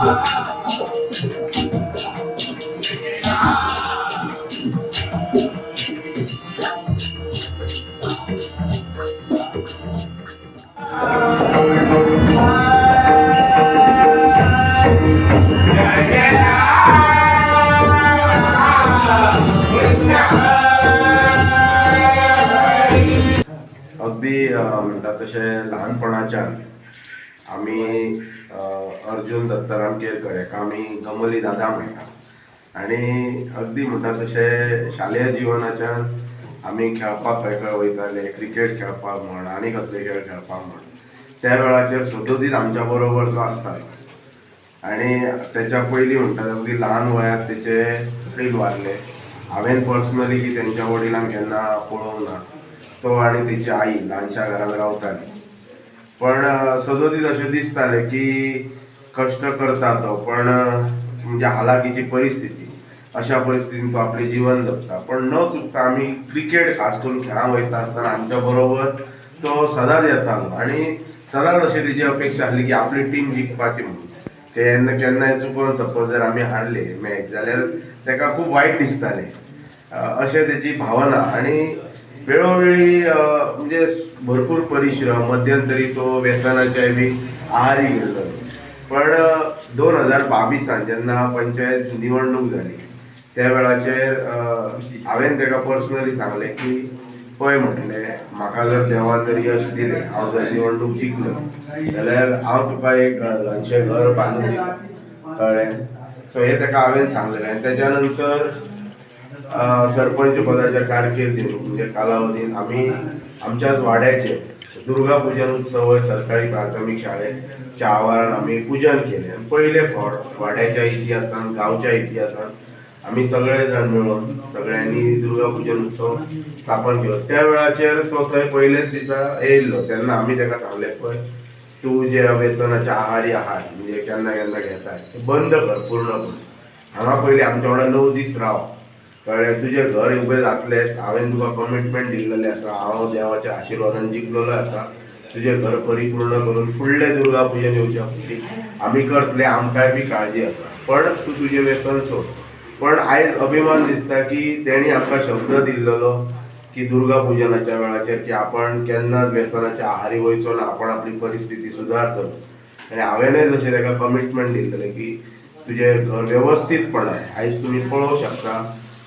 अगदी म्हणतात तसे लहानपणाच्या आमी अर्जुन दत्ताराम केळकर हेका आमी गमली दादा म्हणटा आनी अगदी म्हणटा तशें शालेय जिवनाच्यान आमी खेळपाक खंय खंय वयताले क्रिकेट खेळपाक म्हण आनी कसले खेळ खेळपाक म्हण. त्या वेळाचेर सदोदीत आमच्या बरोबर तो आसतालो आणि त्याच्या पयलीं म्हणटा अगदी ल्हान वयात त्याचे वडील वारले. हांवें पर्सनली की तेंच्या वडिलांक केन्ना पळोवंक ना तो आनी त्याची आई ल्हानशा घरांत रावताली पण अ, सदोदीत अशें दिसतालें की कश्ट करता तो पण म्हणजे हालाकीची परिस्थिती अशा परिस्थितीन तो आपले जीवन जगता. पण न चुकता आमी क्रिकेट खास करून खेळांक वयता आसतना आमच्या बरोबर तो सदांच येतालो. आणि सदांच अशी तेजी अपेक्षा आसली की आपली टीम जिखपाची म्हणून. केन्ना केन्नाय चुकून सपोज जर आमी हारले मॅच जाल्यार ताका खूब वायट दिसतालें. अशें तेजी भावना. आनी वेळोवेळी म्हणजे भरपूर परिश्रम मध्यंतरी तो व्यसनाच्या बी आहारी गेल्लो पण दोन हजार बावीसान जेन्ना पंचायत निवडणूक जाली त्या वेळाचेर हांवें ताका पर्सनली सांगलें की पळय म्हटलें म्हाका जर देवान जर यश दिलें हांव जर निवडणूक जिखलो जाल्यार हांव तुका एक ल्हानशें घर बांदून दिता कळ्ळें? सो हें ताका हांवें सांगलेलें. आनी तेच्या नंतर सरपंच पदाच्या कारकिर्दीन म्हणजे कालावधीन आमी आमच्याच वाड्याचे दुर्गा पुजन उत्सव सरकारी प्राथमीक शाळेच्या आवारात आमी पुजन केलें. आनी पयले फावट वाड्याच्या इतिहासान गांवच्या इतिहासान आमी सगळे जाण मेळून सगळ्यांनी दुर्गा पुजन उत्सव स्थापन केलो. त्या वेळाचेर तो थंय पयलेच दिसा येयल्लो. तेन्ना आमी ताका सांगलें पळय तूं जे व्यसनाच्या आहारी आहात म्हणजे केन्ना केन्ना घेताय ते बंद कर पूर्णपण. हांगा पयलीं आमच्या वांगडा णव दीस राव. कळ्ळें तुजें घर उबें जातलेंच हांवें तुका कमिटमेंट दिल्लेलें आसा हांव देवाच्या आशिर्वादान जिखलेलो आसा तुजें घर परिपूर्ण करून फुडलें दुर्गा पुजन येवच्या पयलीं आमी करतले आमकांय बी काळजी आसा पण तूं तुजें व्यसन सोड. पण आयज अभिमान दिसता की तेणी आमकां शब्द दिल्लो की दुर्गा पुजनाच्या वेळाचेर की आपण केन्नाच व्यसनाच्या आहारी वयचो ना आपण आपली परिस्थिती सुदारतलो आनी हांवेंनय जशें ताका कमिटमेंट दिल्लेलें की तुजें घर वेवस्थीतपणान आयज तुमी पळोवंक शकता.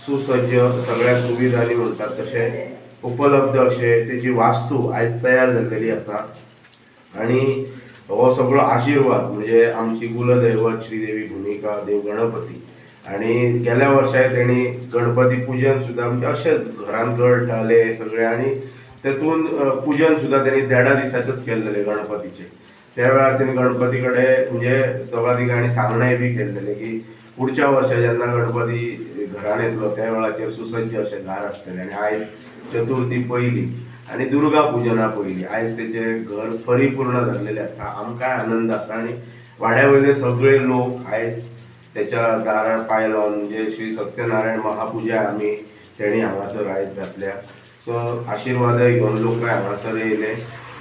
सुसज्ज सगळ्या सुविधांनी म्हणटात तशें उपलब्ध अशें तेजी वास्तू आयज तयार जाल्लेली आसा आणि हो सगळो आशिर्वाद म्हणजे आमची कुलदैवत श्रीदेवी भूमिका देव गणपती आणि गेल्या वर्साय तेणी गणपती पूजन सुद्दां म्हणजे अशेंच घरान करताले सगळे आणि तेतून पूजन सुद्दां तेणी देडा दिसाचेच केल्लेले गणपतीचे. त्या वेळार तेणी गणपती कडेन म्हणजे दोगा तिगांनी सांगणेय बी केल्लेलें की पुढच्या वर्सा जेन्ना गणपती घरान येतलो त्या वेळाचेर सुसज्ज अशें दार आसतलें आनी आयज चतुर्थी पयली आनी दुर्गा पुजना पयली आयज तेचें घर परिपूर्ण जाल्लेलें आसा आमकांय आनंद आसा आनी वाड्या वयले सगळे लोक आयज तेच्या दारार पाय लावन म्हणजे श्री सत्यनारायण महापुजा आमी तेणी हांगासर आयज घातल्या. सो आशिर्वादय घेवन लोक हांगासर येयले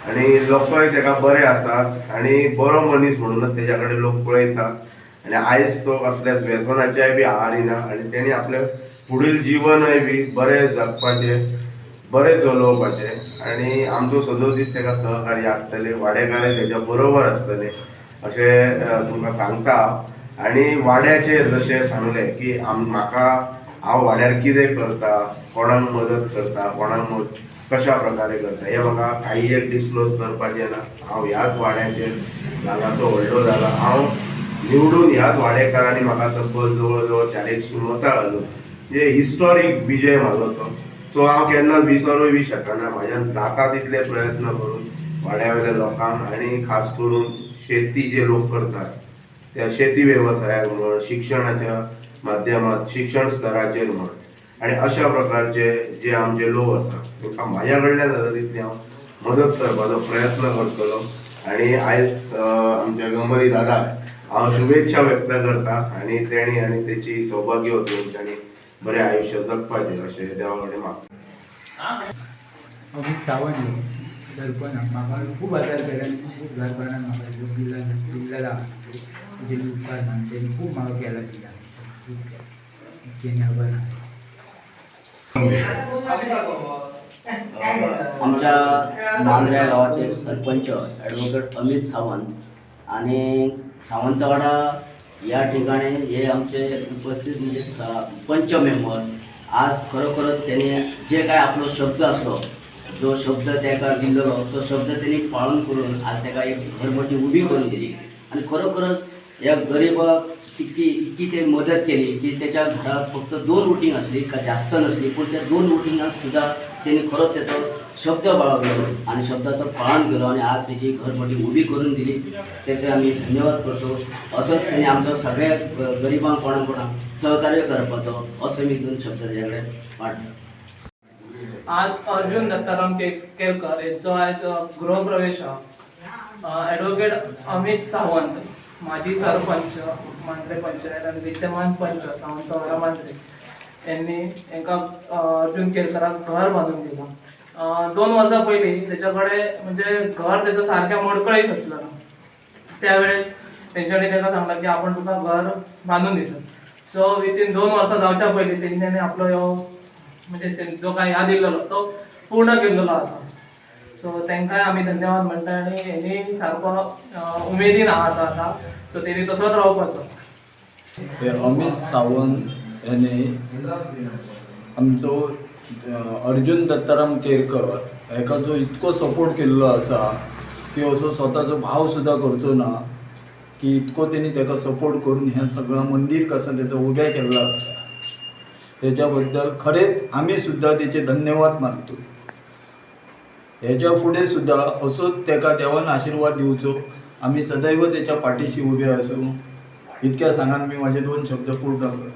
आनी लोकय तेका बरे आसात आनी बरो मनीस म्हणूनच तेज्या कडेन लोक पळयतात आनी आयज तो असल्याच व्यसनाच्याय बी आहारी ना. आनी तेणी आपलें फुडील जिवनय बी बरें जगपाचें बरें चलोवपाचें आनी आमचो सदोदीत तेका सहकार्य आसतलें वाडेकाराय तेच्या बरोबर आसतले अशें तुमकां सांगता. आनी वाड्याचेर जशें सांगलें की म्हाका हांव वाड्यार कितें करता कोणाक मदत करता कोणाक कशा प्रकारे करता. हें म्हाका काही एक डिस्क्लोज करपाचें ना. हांव ह्याच वाड्याचेर ल्हानाचो व्हडलो जाला हांव निवडून ह्याच वाडेकारांनी म्हाका तब्बल जवळ जवळ चारशे मतां घालून म्हणजे हिस्टॉरीक विजय म्हाजो तो सो हांव केन्ना विसरूय बी शकना. म्हाज्यान जाता तितले प्रयत्न करून वाड्या वयल्या लोकांक आनी खास करून शेती जे लोक करतात त्या शेती वेवसायाक म्हण शिक्षणाच्या माध्यमात शिक्षण स्तराचेर म्हण आनी अशा प्रकारचे जे आमचे लोक आसा तांकां म्हाज्या कडल्यान जाता तितली हांव मदत करपाचो प्रयत्न करतलो. आनी आयज आमच्या गमरी दादाक हांव शुभेच्छा व्यक्त करता आनी तेणी आनी तेची सौभाग्यवती तेंच्यांनी बरें आयुश्य जगपाचें अशें देवा कडेन मागता. अमित सावंत सरपंच म्हाका खूब आदार केला खूब घरपणान म्हाका दिला दिल्लेला तुजे उपकार तेणी खूब म्हाका केला दिला तेणी ना आमच्या मांद्र्या गावाचे सरपंच ॲडव्होकेट अमित सावंत आणि सावंतवाडा या ठिकाणी हे आमचे उपस्थित म्हणजे पंच मेंबर. आज खरोखरच त्याने जे काय आपलो शब्द असलो जो शब्द त्याका दिल्लो तो शब्द त्यांनी पाळून करून आज त्याका एक घरमटी उभी करून दिली. आणि खरोखरच या गरिबाक इतकी इतकी ते मदत केली की त्याच्या घरात फक्त दोन रुटींग असली का जास्त नसली पण त्या दोन रुटींगात सुद्धा त्यांनी खरंच त्याचं शब्द बाळगलो आणि शब्दाचं पालन केलं आणि आज त्याची घर मोठी उभी करून दिली. त्याचे आम्ही धन्यवाद करतो. असंच त्यांनी आमचं सगळ्या गरिबां गरिबांक कोणा कोणाक सहकार्य करपाचो असं मी दोन शब्द त्याच्याकडे वाटलं आज अर्जुन दत्ताराम के केळकर यांचो आज गृहप्रवेश. ॲडव्होकेट अमित सावंत माजी सरपंच मांद्रे पंचायत आणि विद्यमान पंच सावंतवाडा मांद्रे यांनी एका अर्जुन केळकराक घर बांधून दिलं. दोन वर्सां पयलीं त्याच्याकडे म्हणजे घर त्याचं सारख्या मोडकळीत असलं. त्यावेळेस तेंच्यांनी त्याला सांगलं की आपण तुका घर बांधून दिता. सो विथीन दोन वर्सां जावच्या पयलीं तेंच्यांनी आपलो ह्यो म्हणजे जो काय ह्या दिलेलो तो पूर्ण केल्लो आसा सो तांकांय आमी धन्यवाद म्हणटा आनी हेणी सारको उमेदीन आहात आता. सो तेणी तसोच रावपाचो अमित सावंत याने आमचो अर्जुन दत्ताराम केरकर हेका जो इतको सपोर्ट केल्लो आसा की असो स्वताचो भाव सुद्दां करचो ना की इतको तेणी ताका सपोर्ट करून हें सगळं मंदीर कसं त्याचं उबें केल्लो आसा त्याच्याबद्दल बद्दल खरेंच आमी सुद्दां तेचे धन्यवाद मानतो. ह्याच्या फुडें सुद्दां असोच ताका देवान आशिर्वाद दिवचो आमी सदैव त्याच्या पाठीशी उबे आसूं इतक्या सांगान मी माझे दोन शब्द पूर्ण करतो.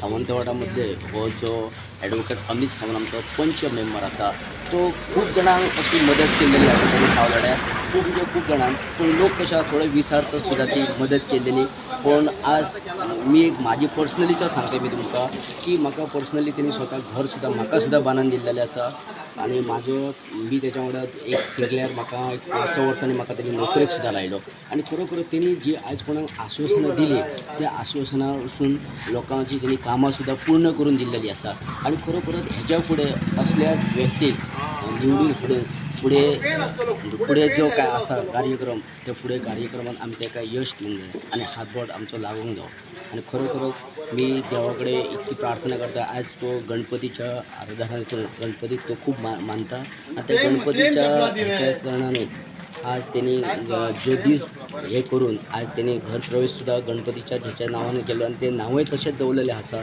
सावंतवाडामध्ये हो जो ॲडव्होकेट अमित सावंत आमचो पंच मेंबर आसा तो खूप जाणांक अशी मदत केलेली आसा त्यांनी सावलाड्या खूप म्हणजे खूप जाणांक पूण लोक कशा थोडे विसारता सुद्दां ती मदत केलेली. पण आज मी एक माझी पर्सनलीच सांगते मी तुमकां की म्हाका पर्सनली तेणी स्वता घर सुद्दां म्हाका सुद्दां बांदून दिलेले आसा आणि माझं मी त्याच्या वांगडा एक फिरल्यार म्हाका एक पांच स वर्सांनी म्हाका त्यांनी नोकरेक सुद्दां लायलो आनी खरोखर त्यांनी जी आयज कोणाक आश्वासनां दिली त्या आश्वासनां वचून लोकांची तेणी कामां सुद्दां पूर्ण करून दिल्लेली आसा आनी खरोखरच हेच्या फुडें असल्या व्यक्तीक निवडून फुडें फुडें फुडें जो काय आसा कार्यक्रम ते फुडें कार्यक्रमात आमी ताका यश दिवंक जाय आनी हातबोट आमचो लागूंक जावो. आनी खरोखरच मी देवा कडेन इतकी प्रार्थना करता आज तो गणपतीच्या आराधना गणपतीक तो खूप मा मानता. आणि त्या गणपतीच्या ह्याच्या कारणाने आज त्यांनी जो दीस हे करून आज त्यांनी घर प्रवेश सुद्धा गणपतीच्या ह्याच्या नावाने केलो आणि ते नावय तशेंच दवरलेलें आसा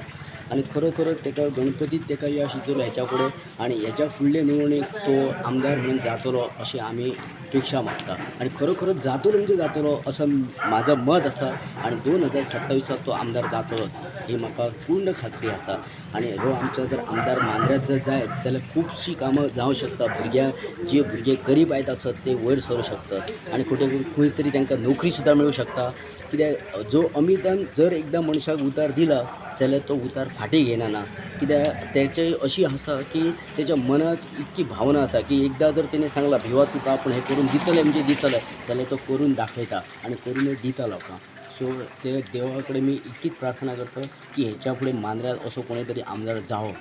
आणि खरोखरच ताका गणपतीत ताका यश दितलो हेच्या फुडें आणि ह्याच्या फुडले निवडणूक तो आमदार म्हणून जातलो अशी आमी अपेक्षा मागता आणि खरोखरच जातलो म्हणजे जातलो असं माझं मत आसा आणि दोन हजार सत्तावीसात तो आमदार जातलो ही म्हाका पूर्ण खात्री आसा आणि हो आमचो जर आमदार मांद्र्यात जर जायत जाल्यार खुबशीं कामां जावं शकता भुरग्यांक जे भुरगे गरीब आयत आसत ते वयर सरूं शकतात आणि कुठे खंय तरी तांकां नोकरी सुद्दां मेळूं शकता. कित्याक जो अमितान जर एकदां मनशाक उतार दिला जाल्यार तो उतार फाटीं घेयना ना कित्याक तेचे अशी आसा की तेच्या मनात इतकी भावना आसा की एकदां जर तेणें सांगला भिवा तुका पूण हें करून दितले म्हणजे दितले जाल्यार तो करून दाखयता आनी करून दिता लोकांक सो ते देवा कडेन मी इतकीच प्रार्थना करतो की ह्याच्या फुडें मांद्र्यात असो कोणी तरी आमदार जावो.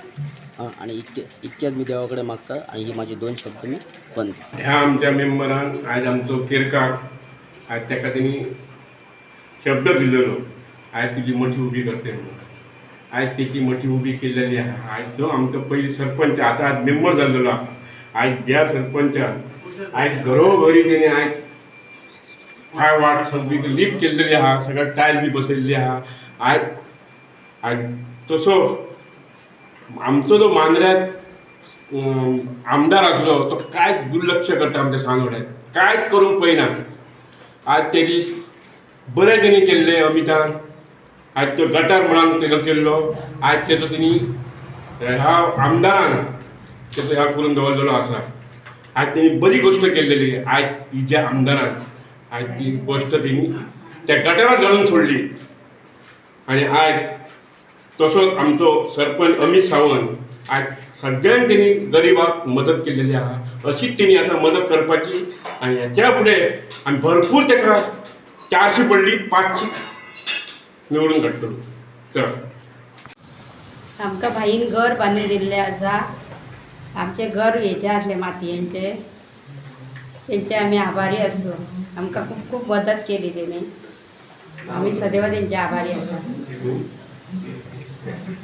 आं, आणि इतके इतकेच मी देवा कडेन मागता आणि हे माझी दोन शब्द मी बंद ह्या आमच्या मेंबरान आज आमचो किरकाक आज तेका तेणी शब्द दिलेलो. आज तुजी मठी उबी करते म्हणून. आज तेची मठी उबी केलेली आहा. आज जो आमचो पयलीं सरपंच आतां आज मेंबर जाल्लेलो आज ज्या सरपंच आज घरोघरी तेणी आज फाय वाट सगळी लिफ्ट केलेली आहा. सगळ्या टायल बी बसयल्ली आहा. आज आज तसो आमचो जो मांद्र्यात आमदार आसलो तो कांयच दुर्लक्ष करता आमच्या सांगोड्यात. कांयच करूंक पळयना आज ते दीस बरें तेणी केल्ले अमितान आज तो गटार म्हणून तेजो केल्लो आज तेजो तेणी ह्या आमदारान तेजो ह्या करून दवरलेलो आसा आज तेणी बरी गोश्ट केलेली आज तिच्या आमदारान आज ती गोश्ट तेणी त्या गटारात घालून सोडली. आणि आज तसोच आमचो सरपंच अमित सावंत आज सगळ्यांक तेणी गरिबाक मदत केलेली आहा. अशीच तेणी आतां मदत करपाची आनी हेच्या फुडें आमी भरपूर ताका चारशी पडली पांचशी. निवडून काडटलो चल. आमकां भाईन घर बांदून दिल्लें आसा. आमचें घर हेचें आसलें मातयेचें. तेंचे आमी आभारी आसूं. आमकां खूब खूब मदत केली तेणी. आमी सदैव तेंचे आभारी आसा.